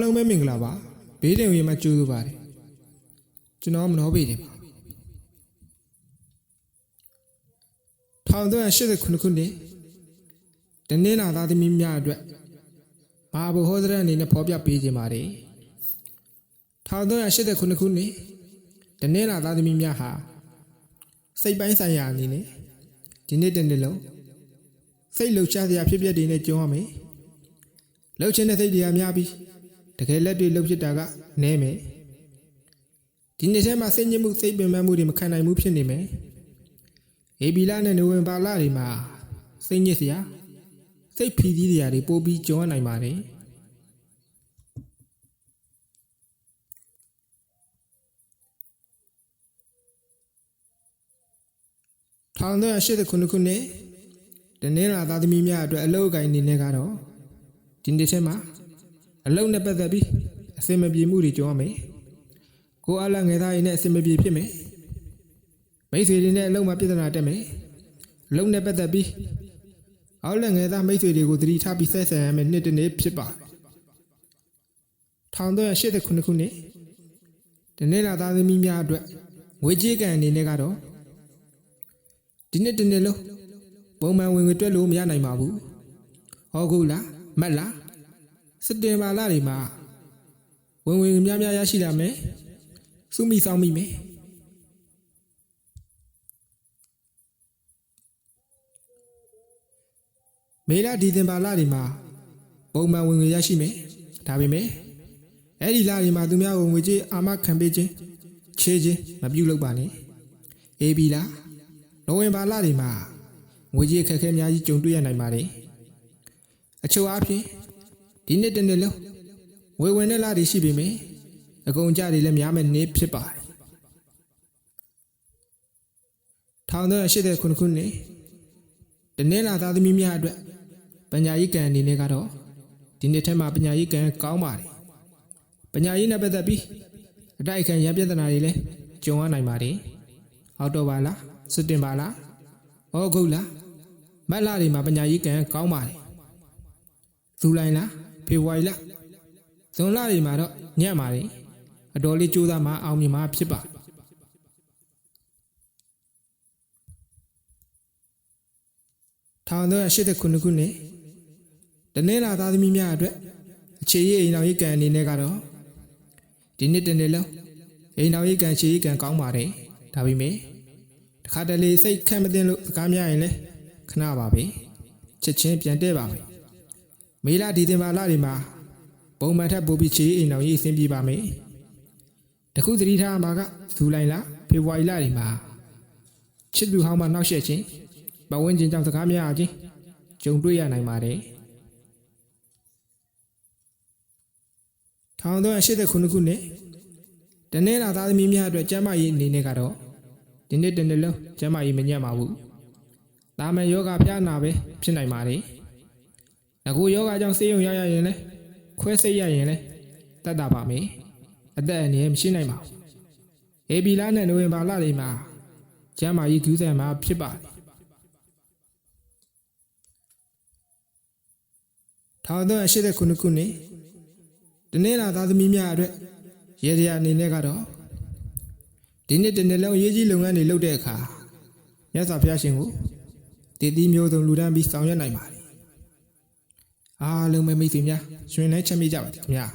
မင်္ဂလာပါဘေးတင်ဝေးမှာကြိုးဆိုပါတယ်ကျွန်တော်မနှောပေတယ်ပါ1389ခုနှစ်တနင်္လာသားသမီးများအတွက်ဘာဘုဟောဒရအနေနဲ့ဖော်ပြပေးခြင်းပါတယ်1389ခုနှစ်တနင်္လာသားသမီးများဟာစိတ်ပိုင်းဆိုင်ရာအနေနဲ့ဒီနေ့တနေ့လုံးစိတ်လှုပ်ရှားစရာဖြစ်ပျက်တွေနဲ့ကြုံရမယ်လှုပ်ခြင်းတဲ့စိတ်တွေကများပြီးတ ကယ်လက်တွေ့လှုပ်ဖြစ်တာကနည်းမယ်ဒီနေ့ထဲမှာစိတ်ညစ်မှုစိတ်ပင်ပန်းမှုတွေမခံနိုင်မှုဖြစ်နေမယ်အေဘီလာနဲ့နိုဝင်ဘာလတွေမှာစိတ်ညစ်စရာစိတ်ဖီသီးစရာတွေပိုပြီးကြုံရနိုင်ပါတယ်1389ခုနှစ်တနင်္လာသားသမီးများအတွက်အလုပ်အကိုင်အနေနဲ့ကတော့ဒီနေ့ထဲမှာ အလုံးနဲ့ပတ်သက်ပြီးအစင်မပြေမှုတွေကြုံရမယ်။ကိုအားလငယ်သားရည်နဲ့အစင်မပြေဖြစ်မယ်။မိတ်ဆွေတွေနဲ့အလုံးမှာပြဿနာတက်မယ်။အလုံးနဲ့ပတ်သက်ပြီးအောက်လက်ငယ်သားမိတ်ဆွေတွေကိုသတိထားပြီးဆက်ဆံရမယ်နှစ်တစ်နေ့ဖြစ်ပါတယ်။1389ခုနှစ်တနေ့လာသားသမီးများအတွက်ငွေကြေးကံအနေနဲ့ကတော့ဒီနှစ်တစ်နေ့လုံးပုံမှန်ဝင်ငွေတွက်လို့မရနိုင်ပါဘူး။ဟောခုလားမက်လား စက်တင်ဘာလတွေမှာဝင်ဝင်များများရရှိလာမယ်စုမိဆောင်မိမယ်မေလဒီဇင်ဘာလတွေမှာပုံမှန်ဝင်ငွေရရှိမယ်ဒါပေမဲ့အဲ့ဒီလတွေမှာသူများကိုငွေကြေးအာမခံပေးခြင်းချေးခြင်းမပြုလုပ်ပါနဲ့အေဘီလာနိုဝင်ဘာလတွေမှာငွေကြေးအခက်အခဲအများကြီးကြုံတွေ့ရနိုင်ပါတယ်အချို့အားဖြင့် ဒီနှစ်တစ်နှစ်လုံးဝေဝင်တဲ့လားတွေရှိပေမယ့်အကုန်ကြတွေလည်းများမဲ့နေ့ဖြစ်ပါတယ်1389ခုနှစ်တနင်္လာသားသမီးများအတွက်ပညာရေးကံအနေနဲ့ကတော့ဒီနှစ်ထဲမှာပညာရေးကံကောင်းပါတယ်ပညာရေးနဲ့ပတ်သက်ပြီးအတိုက်အခံရန်ပြဿနာတွေလည်းကြုံရနိုင်ပါတယ်အောက်တိုဘာလားစက်တင်ဘာလားဩဂုတ်လားမတ်လတွေမှာပညာရေးကံကောင်းပါတယ်ဇူလိုင်လား ဖေဖော်ဝါရီလဇွန်လတွေမှာတော့ညံ့ပါတယ်အတော်လေးကြိုးစားမှအောင်မြင်မှာဖြစ်ပါ1389ခုနှစ်တနင်္လာသားသမီးများအတွက်အခြေရေးအိမ်တော်ရေးကံအနေနဲ့ကတော့ဒီနှစ်တစ်နှစ်လုံးအိမ်တော်ရေးကံအခြေရေးကံကောင်းပါတယ်ဒါပေမဲ့တခါတလေစိတ်ခန့်မသိလို့စကားများရင်လည်းခဏပါပဲချက်ချင်းပြန်တဲ့ပါမယ် မေလဒီဇင်ဘာလတွေမှာပုံမှန်ထက်ပိုပြီးချေအိမ်တော်ရေးအဆင်ပြေပါမယ်။တခုသတိထားမှာကဇူလိုင်လဖေဖော်ဝါရီလတွေမှာချစ်သူဟောင်းမှနှောက်ယှက်ခြင်းပဝန်းကျင်ကြောင့်စကားများခြင်းကြုံတွေ့ရနိုင်ပါတယ်။1389ခုနှစ်တနင်္လာသားသမီးများအတွက်ကျမ်းမာရေးအနေနဲ့ကတော့ဒီနေ့တစ်နေ့လုံးကျမ်းမာရေးမညံ့ပါဘူး။ဒါမှယောဂဖျားနာပဲဖြစ်နိုင်ပါတယ်။ ငကိုယောဂကြောင့်ဆေးရုံရရရင်လဲခွဲစိတ်ရရင်လဲတတ်တာပါမယ်အသက်အန္တရာယ်မရှိနိုင်ပါဘူးအေဘီလာနဲ့နိုဝင်ဘာလတွေမှာကျမ်းမာရေးကူးစက်မှာဖြစ်ပါတယ်1389ခုနှစ်တနေ့လာသားသမီးများအတွက်ရေဒီယာအနေနဲ့ကတော့ဒီနှစ်တစ်နှစ်လုံးအရေးကြီးလုပ်ငန်းတွေလုပ်တဲ့အခါမြတ်စွာဘုရားရှင်ကိုတည်တည်မျိုးစုံလူတန်းပြီးဆောင်ရွက်နိုင်ပါတယ် အားလုံးပဲမိတ်ဆွေများရှင်နဲ့ချက်မိကြပါသည်ခင်ဗျာ